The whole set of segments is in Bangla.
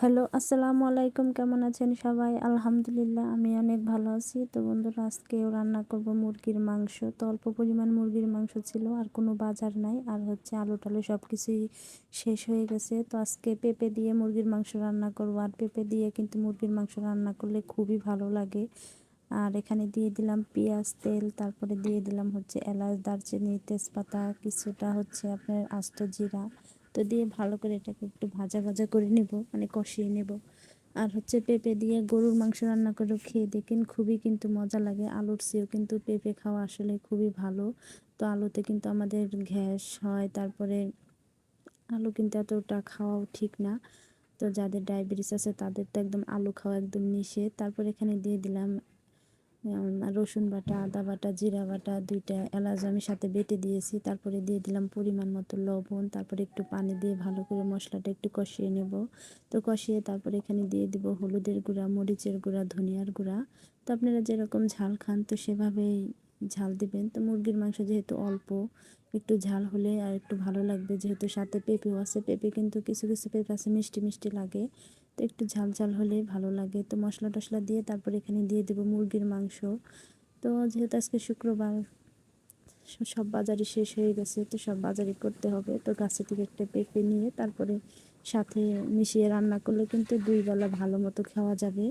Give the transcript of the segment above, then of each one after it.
হ্যালো, আসসালামু আলাইকুম, কেমন আছেন সবাই? আলহামদুলিল্লাহ, আমি অনেক ভালো আছি। তো বন্ধুরা আজকেও রান্না করব মুরগির মাংস। তো অল্প পরিমাণ মুরগির মাংস ছিল, আর কোনো বাজার নাই, আর হচ্ছে আলু টালু সব কিছুই শেষ হয়ে গেছে। তো আজকে পেঁপে দিয়ে মুরগির মাংস রান্না করব, আর পেঁপে দিয়ে কিন্তু মুরগির মাংস রান্না করলে খুবই ভালো লাগে। আর এখানে দিয়ে দিলাম পেঁয়াজ, তেল, তারপরে দিয়ে দিলাম হচ্ছে এলাচ, দারচিনি, তেজপাতা, কিছুটা হচ্ছে আপনার আস্ত জিরা। তো দিয়ে ভালো করে এটাকে একটু ভাজা ভাজা করে নেব মানে কষিয়ে নেব। আর হচ্ছে পেঁপে দিয়ে গরুর মাংস রান্না করে খেয়ে দেখেন খুবই কিন্তু মজা লাগে। আলুর চেয়েও কিন্তু পেঁপে খাওয়া আসলে খুবই ভালো। তো আলুতে কিন্তু আমাদের গ্যাস হয়, তারপরে আলু কিন্তু এতটা খাওয়াও ঠিক না। তো যাদের ডায়াবেটিস আছে তাদের তো একদম আলু খাওয়া একদম নিষেধ। তারপর এখানে দিয়ে দিলাম রসুন বাটা, আদা বাটা, জিরা বাটা দুইটা এলাচ আমি সাথে বেটে দিয়েছি। তারপরে দিয়ে দিলাম পরিমাণ মতো লবণ। তারপরে একটু পানি দিয়ে ভালো করে মশলাটা একটু কষিয়ে নেব। তো কষিয়ে তারপরে এখানে দিয়ে দিব হলুদের গুঁড়া, মরিচের গুঁড়া, ধনিয়ার গুঁড়া। তো আপনারা যেরকম ঝাল খান তো সেভাবেই ঝাল দিবেন। তো মুরগির মাংস যেহেতু অল্প, একটু ঝাল হলে আর একটু ভালো লাগবে। যেহেতু সাথে পেঁপেও আছে, পেঁপে কিন্তু কিছু কিছু পেঁপে আছে মিষ্টি মিষ্টি লাগে। তো একটু ঝাল ঝাল হলেই ভালো লাগে। তো মশলা টশলা দিয়ে তারপর এখানে দিয়ে দেবো মুরগির মাংস। তো যেহেতু আজকে শুক্রবার সব বাজারই শেষ হয়ে গেছে, তো সব বাজারই করতে হবে। তো গাছে থেকে একটা পেঁপে নিয়ে তারপরে সাথে মিশিয়ে রান্না করলে কিন্তু দুই বেলা ভালো মতো খাওয়া যাবে।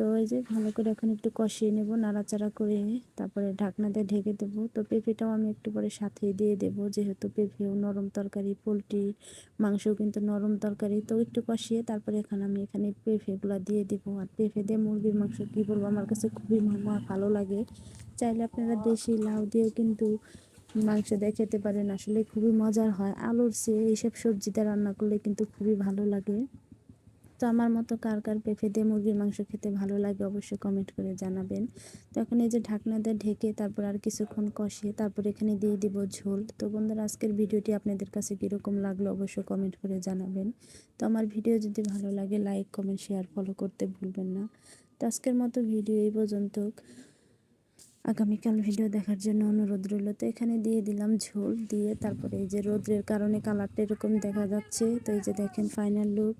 তো এই যে ভালো করে এখন একটু কষিয়ে নেব, নাড়াচাড়া করে তারপরে ঢাকনা দিয়ে ঢেকে দেবো। তো পেঁপেটাও আমি একটু পরে সাথেই দিয়ে দেব, যেহেতু পেঁপেও নরম তরকারি, পোলট্রি মাংসও কিন্তু নরম তরকারি। তো একটু কষিয়ে তারপরে এখন আমি এখানে পেঁপেগুলো দিয়ে দেবো। আর পেঁপে দিয়ে মুরগির মাংস কী বলব? আমার কাছে খুবই ভালো লাগে। চাইলে আপনারা দেশি লাউ দিয়েও কিন্তু মাংস দিয়ে খেতে পারেন। আসলে খুবই মজার হয়। আলুর চেয়ে এইসব সবজিতে রান্না করলে কিন্তু খুবই ভালো লাগে। তো আমার মতো কার কার পেঁপে দিয়ে মুরগির মাংস খেতে ভালো লাগে অবশ্যই কমেন্ট করে জানাবেন। তো এখন এই যে ঢাকনা দিয়ে ঢেকে তারপর আর কিছুক্ষণ কষিয়ে তারপর এখানে দিয়ে দিব ঝোল। তো বন্ধুরা, আজকের ভিডিওটি আপনাদের কাছে কীরকম লাগল অবশ্যই কমেন্ট করে জানাবেন। তো আমার ভিডিও যদি ভালো লাগে লাইক কমেন্ট শেয়ার ফলো করতে ভুলবেন না। তো আজকের মতো ভিডিও এই পর্যন্ত। আগামীকাল ভিডিও দেখার জন্য অনুরোধ রইল। তো এখানে দিয়ে দিলাম ঝোল, দিয়ে তারপরে এই যে রোদ্রের কারণে কালারটা এরকম দেখা যাচ্ছে। তো এই যে দেখেন ফাইনাল লুক